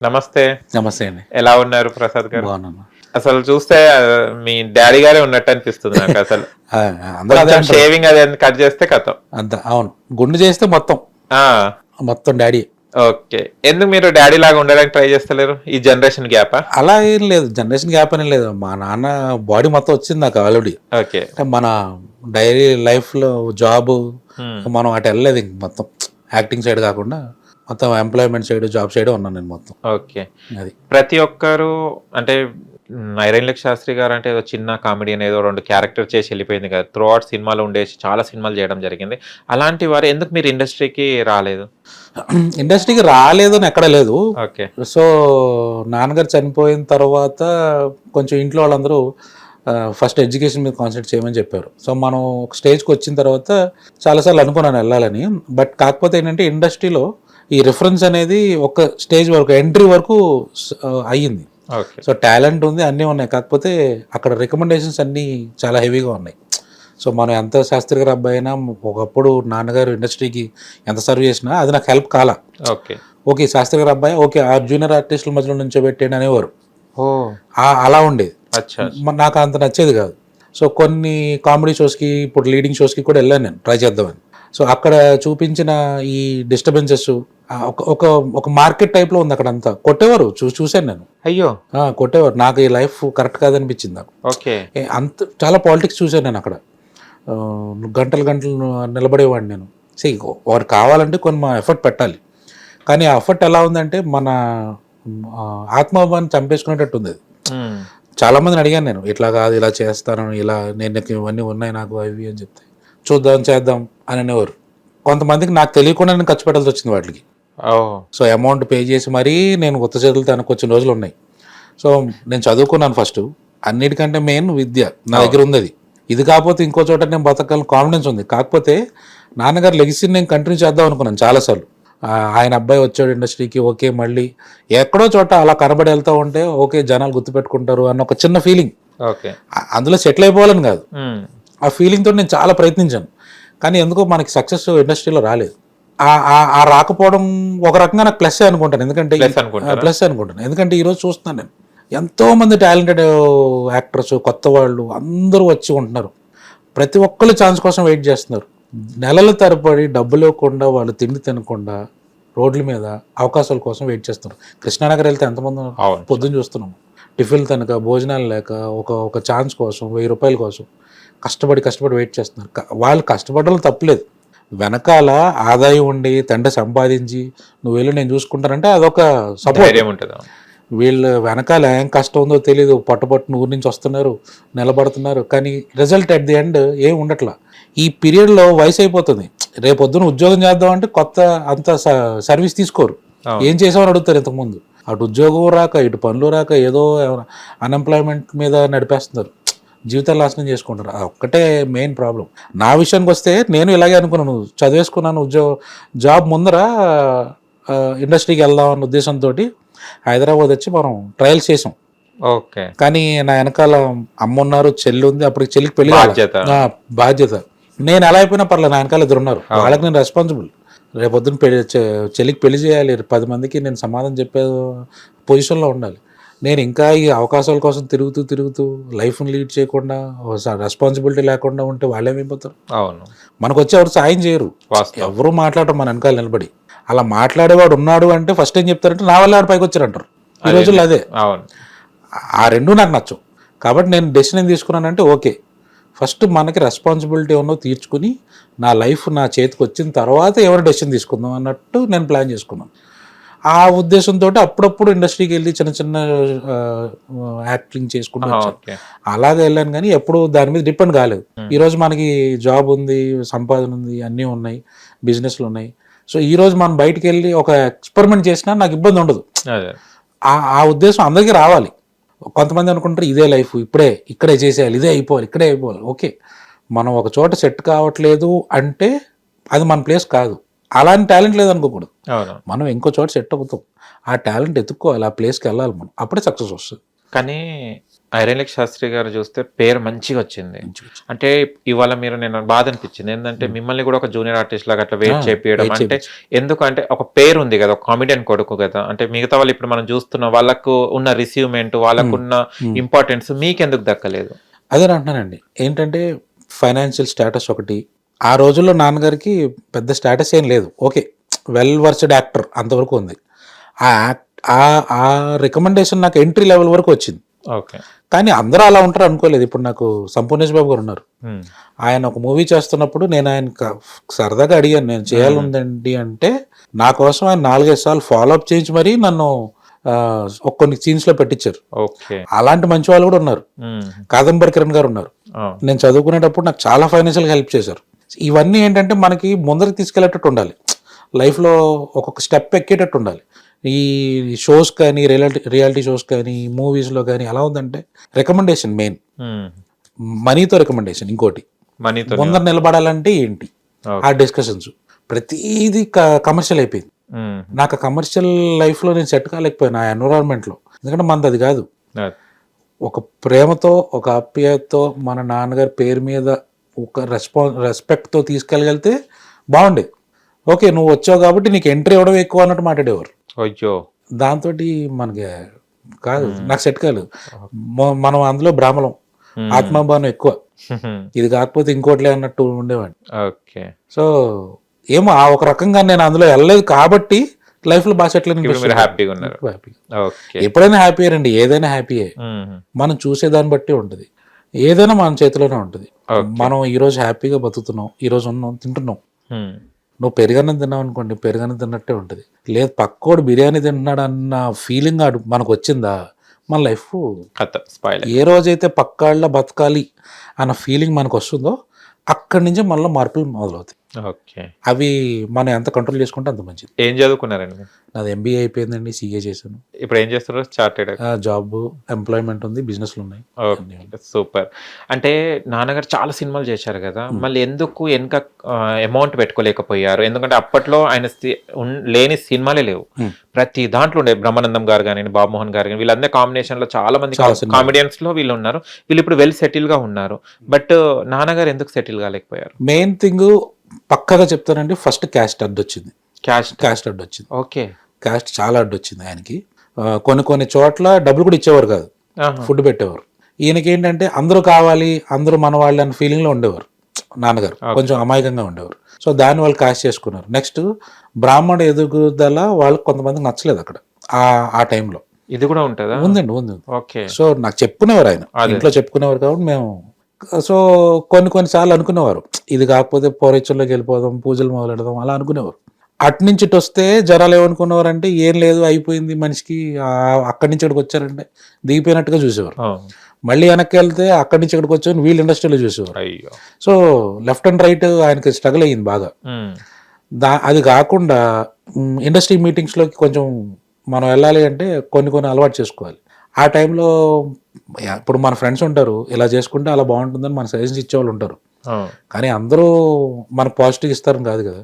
నమస్తే. నమస్తే అండి. ఎలా ఉన్నారు ప్రసాద్ గారు? బాగున్నాను. అసలు చూస్తే మీ డాడీ గారే ఉన్నట్టు అనిపిస్తుంది నాకు అసలు. షేవింగ్ అది కట్ చేస్తే కథం అంత అవును. గుండు చేస్తే మొత్తం. మొత్తం డాడీ. ఓకే. ఎందుకు మీరు డాడీ లాగా ఉండడానికి ట్రై చేస్తలేరు? ఈ జనరేషన్ గ్యాప్ అలా ఏం లేదు. జనరేషన్ గ్యాప్ అని లేదు. మా నాన్న బాడీ మొత్తం వచ్చింది నాకు ఆల్రెడీ ఓకే. అంటే మన డైలీ లైఫ్లో జాబ్ Hmm. మనం అటు వెళ్ళలేదు ఇంక మొత్తం. యాక్టింగ్ సైడ్ కాకుండా మొత్తం ఎంప్లాయ్మెంట్ సైడ్ జాబ్ సైడ్ ఉన్నాను నేను మొత్తం. ఓకే. అది. ప్రతి ఒక్కరు అంటే నైరేన్లక్ శాస్త్రి గారు అంటే ఏదో చిన్న కామెడీ ఏదో రెండు క్యారెక్టర్ చేసి వెళ్ళిపోయింది కదా. త్రూ అవుట్ సినిమాలో ఉండేసి చాలా సినిమాలు చేయడం జరిగింది. అలాంటి వారు ఎందుకు మీరు ఇండస్ట్రీకి రాలేదు? ఇండస్ట్రీకి రాలేదని ఎక్కడ లేదు. ఓకే. సో నాన్నగారు చనిపోయిన తర్వాత కొంచెం ఇంట్లో వాళ్ళందరూ ఫస్ట్ ఎడ్యుకేషన్ మీద కాన్సన్ట్రేట్ చేయమని చెప్పారు. సో మనం ఒక స్టేజ్కి వచ్చిన తర్వాత చాలాసార్లు అనుకున్నాను వెళ్ళాలని. బట్ కాకపోతే ఏంటంటే ఇండస్ట్రీలో ఈ రిఫరెన్స్ అనేది ఒక స్టేజ్ వరకు ఎంట్రీ వరకు అయ్యింది. సో టాలెంట్ ఉంది అన్నీ ఉన్నాయి. కాకపోతే అక్కడ రికమెండేషన్స్ అన్నీ చాలా హెవీగా ఉన్నాయి. సో మనం ఎంత శాస్త్రి గారు అబ్బాయి అయినా ఒకప్పుడు నాన్నగారు ఇండస్ట్రీకి ఎంత సర్వ్ చేసినా అది నాకు హెల్ప్ కాలా. ఓకే. ఓకే శాస్త్రి గారు అబ్బాయి? ఓకే ఆ జూనియర్ ఆర్టిస్టుల మధ్యలో నుంచో పెట్టండి అనేవారు. అలా ఉండేది. నాకు అంత నచ్చేది కాదు. సో కొన్ని కామెడీ షోస్కి ఇప్పుడు లీడింగ్ షోస్కి కూడా వెళ్ళాను నేను ట్రై చేద్దామని. సో అక్కడ చూపించిన ఈ డిస్టర్బెన్సెస్ ఒక ఒక ఒక మార్కెట్ టైప్లో ఉంది అక్కడ అంతా. కొట్టేవారు చూ చూశాను నేను. అయ్యో. కొట్టేవారు. నాకు ఈ లైఫ్ కరెక్ట్ కాదనిపించింది నాకు. ఓకే. అంత చాలా పాలిటిక్స్ చూశాను నేను అక్కడ. గంటలు గంటలు నిలబడేవాడిని నేను. సే వారు కావాలంటే కొన్ని మా ఎఫర్ట్ పెట్టాలి. కానీ ఆ ఎఫర్ట్ ఎలా ఉందంటే మన ఆత్మాభిమానం చంపేసుకునేటట్టు ఉంది. చాలా మందిని అడిగాను నేను ఇట్లా కాదు ఇలా చేస్తాను ఇలా నేను ఇవన్నీ ఉన్నాయి నాకు అవి అని చెప్తే. చూద్దాం చేద్దాం అని అనేవారు. కొంతమందికి నాకు తెలియకుండా నేను ఖర్చు పెట్టాల్సి వచ్చింది వాటికి. సో అమౌంట్ పే చేసి మరీ నేను కొత్త చేతులతో వెనక్కి వచ్చిన రోజులు ఉన్నాయి. సో నేను చదువుకున్నాను ఫస్ట్. అన్నిటికంటే మెయిన్ విద్య నా దగ్గర ఉంది అది ఇది కాకపోతే ఇంకో చోట నేను బతకాలని కాన్ఫిడెన్స్ ఉంది. కాకపోతే నాన్నగారు లెగిసి నేను కంటిన్యూ చేద్దాం అనుకున్నాను చాలాసార్లు. ఆయన అబ్బాయి వచ్చాడు ఇండస్ట్రీకి ఓకే మళ్ళీ ఎక్కడో చోట అలా కనబడి వెళ్తూ ఉంటే ఓకే జనాలు గుర్తుపెట్టుకుంటారు అన్న ఒక చిన్న ఫీలింగ్ ఓకే. అందులో సెటిల్ అయిపోవాలని కాదు. ఆ ఫీలింగ్ తోటి నేను చాలా ప్రయత్నించాను. కానీ ఎందుకో మనకి సక్సెస్ ఇండస్ట్రీలో రాలేదు. ఆ- రాకపోవడం ఒక రకంగా నాకు ప్లస్ అనుకుంటాను. ఎందుకంటే? ప్లస్ అనుకుంటాను. ఎందుకంటే ఈరోజు చూస్తున్నాను నేను. ఎంతో మంది టాలెంటెడ్ యాక్టర్స్ కొత్త వాళ్ళు అందరూ వచ్చి ఉంటున్నారు. ప్రతి ఒక్కళ్ళు ఛాన్స్ కోసం వెయిట్ చేస్తున్నారు. నెలల తరబడి డబ్బులు ఇవ్వకుండా వాళ్ళు తిండి తినకుండా రోడ్ల మీద అవకాశాల కోసం వెయిట్ చేస్తున్నారు. కృష్ణానగర్ వెళ్తే ఎంతమంది పొద్దున్న చూస్తున్నాం. టిఫిన్ తనక భోజనాలు లేక ఒక ఒక ఛాన్స్ కోసం వెయ్యి రూపాయల కోసం కష్టపడి కష్టపడి వెయిట్ చేస్తున్నారు. వాళ్ళు కష్టపడడం తప్పలేదు. వెనకాల ఆదాయం ఉండి తండ్రి సంపాదించి నువ్వు వెళ్ళి నేను చూసుకుంటానంటే అదొక సపోర్ట్ ఉంటుంది వీళ్ళు వెనకాల ఏం కష్టం ఉందో తెలియదు పట్టుపట్టున ఊరి నుంచి వస్తున్నారు నిలబడుతున్నారు. కానీ రిజల్ట్ అట్ ది ఎండ్ ఏం ఉండట్లా. ఈ పీరియడ్లో వయసు అయిపోతుంది. రేపొద్దున ఉద్యోగం చేద్దాం అంటే కొత్త అంత సర్వీస్ తీసుకోరు. ఏం చేసామని అడుగుతారు ఇంతకుముందు అటు ఉద్యోగం రాక ఇటు పనులు రాక ఏదో అన్ఎంప్లాయ్మెంట్ మీద నడిపేస్తున్నారు. జీవితాలు నాశనం చేసుకుంటారు. అది ఒక్కటే మెయిన్ ప్రాబ్లం నా విషయానికి వస్తే నేను ఇలాగే అనుకున్నాను. చదివేసుకున్నాను ఉద్యోగ జాబ్ ముందర ఇండస్ట్రీకి వెళ్దాం అన్న ఉద్దేశంతో హైదరాబాద్ వచ్చి మనం ట్రయల్స్ చేసాం. ఓకే. కానీ నా వెనకాల అమ్మ ఉన్నారు చెల్లి ఉంది అప్పటికి చెల్లికి పెళ్ళి. బాధ్యత. నేను ఎలా అయిపోయినా పర్లేదు నా వెనకాల ఇద్దరు ఉన్నారు. వాళ్ళకి నేను రెస్పాన్సిబుల్ రేపొద్దున పెళ్ళి చెల్లికి పెళ్ళి చేయాలి. పది మందికి నేను సమాధానం చెప్పే పొజిషన్లో ఉండాలి. నేను ఇంకా ఈ అవకాశాల కోసం తిరుగుతూ తిరుగుతూ లైఫ్ని లీడ్ చేయకుండా రెస్పాన్సిబిలిటీ లేకుండా ఉంటే వాళ్ళు ఏమైపోతారు అవును. మనకు వచ్చి ఎవరు సాయం చేయరు. ఎవరు మాట్లాడరు మన వెనకాల నిలబడి. అలా మాట్లాడేవాడు ఉన్నాడు అంటే ఫస్ట్ ఏం చెప్తారంటే నా వల్ల పైకి వచ్చారంటారు. ఈ రోజుల్లో అదే. అవును. ఆ రెండు నాకు నచ్చవు. కాబట్టి నేను డెసిషన్ ఏం తీసుకున్నానంటే ఓకే ఫస్ట్ మనకి రెస్పాన్సిబిలిటీ ఉన్నో తీర్చుకుని నా లైఫ్ నా చేతికి వచ్చిన తర్వాత ఎవరు డెసిషన్ తీసుకుందాం అన్నట్టు నేను ప్లాన్ చేసుకున్నాను. ఆ ఉద్దేశంతో అప్పుడప్పుడు ఇండస్ట్రీకి వెళ్ళి చిన్న చిన్న యాక్టింగ్ చేసుకుంటూ వచ్చాను. ఓకే. అలాగే వెళ్ళాను కానీ ఎప్పుడు దాని మీద డిపెండ్ కాలేదు. ఈరోజు మనకి జాబ్ ఉంది సంపాదన ఉంది అన్నీ ఉన్నాయి బిజినెస్లు ఉన్నాయి. సో ఈ రోజు మనం బయటికి వెళ్ళి ఒక ఎక్స్పెరిమెంట్ చేసినా నాకు ఇబ్బంది ఉండదు. ఆ ఉద్దేశం అందరికీ రావాలి. కొంతమంది అనుకుంటారు ఇదే లైఫ్ ఇప్పుడే ఇక్కడే చేసేయాలి ఇదే అయిపోవాలి ఇక్కడే అయిపోవాలి. ఓకే. మనం ఒక చోట సెట్ కావట్లేదు అంటే అది మన ప్లేస్ కాదు. అలాంటి టాలెంట్ లేదు అనుకోకూడదు అవును. మనం ఇంకో చోట సెట్ అవుతాం. ఆ టాలెంట్ ఎత్తుక్కోవాలి ఆ ప్లేస్కి వెళ్ళాలి మనం. అప్పుడే సక్సెస్ వస్తుంది. కానీ ఐరన్లిక్ శాస్త్రి గారు చూస్తే పేరు మంచిగా వచ్చింది. అంటే ఇవాళ మీరు నేను బాధ అనిపించింది. ఏంటంటే మిమ్మల్ని కూడా ఒక జూనియర్ ఆర్టిస్ట్ లాగా అట్లా వెయిట్ ఆ, చేపియడం wait అంటే ఎందుకంటే ఒక పేరు ఉంది కదా ఒక కామెడియన్ కొడుకు కదా. అంటే మిగతా వాళ్ళు ఇప్పుడు మనం చూస్తున్న వాళ్ళకు ఉన్న రిసీవ్మెంట్ వాళ్ళకున్న ఇంపార్టెన్స్ మీకెందుకు దక్కలేదు? అదే అంటున్నానండి. ఏంటంటే ఫైనాన్షియల్ స్టేటస్ ఒకటి ఆ రోజుల్లో నాన్నగారికి పెద్ద స్టేటస్ ఏం లేదు. ఓకే వెల్ వర్స్డ్ యాక్టర్ అంతవరకు ఉంది. ఆ ఆ ఆ రికమెండేషన్ నాకు ఎంట్రీ లెవెల్ వరకు వచ్చింది. ఓకే. కానీ అందరూ అలా ఉంటారు అనుకోలేదు. ఇప్పుడు నాకు సంపూర్ణేష్ బాబు గారు ఉన్నారు. ఆయన ఒక మూవీ చేస్తున్నప్పుడు నేను ఆయన సరదాగా అడిగాను. నేను చేయాలందండి అంటే నా కోసం ఆయన నాలుగైదు సార్లు ఫాలో అప్ చేయించి మరీ నన్ను కొన్ని సీన్స్లో పెట్టించారు అలాంటి మంచి వాళ్ళు కూడా ఉన్నారు. కాదంబరి కిరణ్ గారు ఉన్నారు. నేను చదువుకునేటప్పుడు నాకు చాలా ఫైనాన్షియల్ హెల్ప్ చేశారు. ఇవన్నీ ఏంటంటే మనకి ముందరికి తీసుకెళ్ళేటట్టు ఉండాలి. లైఫ్లో ఒక్కొక్క స్టెప్ ఎక్కేటట్టు ఉండాలి. ఈ షోస్ కానీ రియాలిటీ రియాలిటీ షోస్ కానీ మూవీస్లో కానీ ఎలా ఉందంటే రికమెండేషన్ మెయిన్. మనీతో రికమెండేషన్ ఇంకోటి. మనీతో ముందర నిలబడాలంటే ఏంటి? ఆ డిస్కషన్స్. ప్రతిదీ కమర్షియల్ అయిపోయింది. నాకు కమర్షియల్ లైఫ్లో నేను సెట్ కాలేకపోయాను ఆ ఎన్విరాన్మెంట్లో. ఎందుకంటే మనది అది. కాదు ఒక ప్రేమతో ఒక ఆప్యాయతతో మన నాన్నగారి పేరు మీద ఒక రెస్పాన్స్ రెస్పెక్ట్తో తీసుకెళ్ళగలిగితే బాగుండేది ఓకే నువ్వు వచ్చావు కాబట్టి నీకు ఎంట్రీ ఇవ్వడం ఎక్కువ అన్నట్టు మాట్లాడేవారు. అయ్యో. దాంతో మనకి కాదు నాకు సెట్ కాలేదు. మ- మనం అందులో బ్రాహ్మణం ఆత్మాభావం ఎక్కువ. ఇది కాకపోతే ఇంకోటిలే అన్నట్టు ఉండేవాడిని. ఓకే. సో ఏమో ఆ ఒక రకంగా నేను అందులో వెళ్ళలేదు కాబట్టి లైఫ్లో బాగా సెటిల్ హ్యాపీగా ఉన్నారు. ఎప్పుడైనా హ్యాపీ అండి ఏదైనా హ్యాపీయే మనం చూసేదాన్ని బట్టి ఉంటుంది. ఏదైనా మన చేతిలోనే ఉంటుంది. మనం ఈరోజు హ్యాపీగా బతుకుతున్నాం ఈరోజు ఉన్నాం తింటున్నాం. నువ్వు పెరుగన్నం తిన్నావు అనుకోండి పెరుగన్నం తిన్నట్టే ఉంటుంది. లేదు పక్కోడు బిర్యానీ తింటున్నాడు అన్న ఫీలింగ్ మనకు వచ్చిందా? మన లైఫ్ ఏ రోజైతే పక్కాళ్ళ బతకాలి అన్న ఫీలింగ్ మనకు వస్తుందో అక్కడి నుంచి మళ్ళీ మార్పులు మొదలవుతాయి. అవి మనం ఎంత కంట్రోల్ చేసుకుంటే అంత మంచిది. ఏం చదువుకున్నారండి నాది ఎంబీఏ అయిపోయిందండి సీఏ చేశాను. ఇప్పుడు ఏం చేస్తారు చార్టెడ్ జాబ్ ఎంప్లాయ్మెంట్ ఉంది బిజినెస్లు ఉన్నాయి. సూపర్. అంటే నాన్నగారు చాలా సినిమాలు చేశారు కదా మళ్ళీ ఎందుకు వెనక అమౌంట్ పెట్టుకోలేకపోయారు? ఎందుకంటే అప్పట్లో ఆయన లేని సినిమాలే లేవు. ప్రతి దాంట్లో ఉండే బ్రహ్మానందం గారు కానీ బాబుమోహన్ గారు కానీ వీళ్ళందరి కాంబినేషన్లో చాలా మంది. కామెడియన్స్లో వీళ్ళు ఉన్నారు. వీళ్ళు ఇప్పుడు వెల్ సెటిల్గా ఉన్నారు. బట్ నాన్నగారు ఎందుకు సెటిల్ కాలేకపోయారు? మెయిన్ థింగ్ పక్కగా చెప్తానండి ఫస్ట్ క్యాస్ట్ అడ్డు వచ్చింది. క్యాష్ క్యాస్ట్ అడ్డు వచ్చింది. ఓకే. క్యాస్ట్ చాలా అడ్డు వచ్చింది ఆయనకి. కొన్ని కొన్ని చోట్ల డబ్బులు కూడా ఇచ్చేవారు కాదు. ఫుడ్ పెట్టేవారు. ఈయనకి ఏంటంటే అందరూ కావాలి అందరూ మన వాళ్ళు అన్న ఫీలింగ్లో ఉండేవారు. నాన్నగారు కొంచెం అమాయకంగా ఉండేవారు. సో దాన్ని వాళ్ళు కాస్ట్ చేసుకున్నారు. నెక్స్ట్ బ్రాహ్మణ ఎదుగుదల వాళ్ళకి కొంతమందికి నచ్చలేదు అక్కడ. ఆ ఆ టైంలో ఇది కూడా ఉంటుందా? ఉందండి ఉంది ఉంది. ఓకే. సో నాకు చెప్పుకునేవారు ఆయన. ఇంట్లో చెప్పుకునేవారు కాబట్టి మేము సో కొన్ని కొన్నిసార్లు అనుకునేవారు. ఇది కాకపోతే పౌరత్యంలోకి వెళ్ళిపోదాం పూజలు మొదలెడదాం అలా అనుకునేవారు. అటు నుంచి ఇటు వస్తే జనాలు ఏమనుకునేవారు అంటే ఏం లేదు అయిపోయింది మనిషికి అక్కడి నుంచి ఇక్కడికి వచ్చారంటే దిగిపోయినట్టుగా చూసేవారు. మళ్ళీ వెనక్కి వెళ్తే అక్కడి నుంచి ఇక్కడికి వచ్చారు వీళ్ళు ఇండస్ట్రీలో చూసేవారు. అయ్యో. సో లెఫ్ట్ అండ్ రైట్ ఆయనకి స్ట్రగుల్ అయ్యింది బాగా. దా అది కాకుండా ఇండస్ట్రీ మీటింగ్స్లోకి కొంచెం మనం వెళ్ళాలి అంటే కొన్ని కొన్ని అలవాటు చేసుకోవాలి. ఆ టైంలో ఇప్పుడు మన ఫ్రెండ్స్ ఉంటారు ఇలా చేసుకుంటే అలా బాగుంటుందని మన సజెషన్స్ ఇచ్చేవాళ్ళు ఉంటారు. కానీ అందరూ మనకు పాజిటివ్ ఇస్తారని కాదు కదా.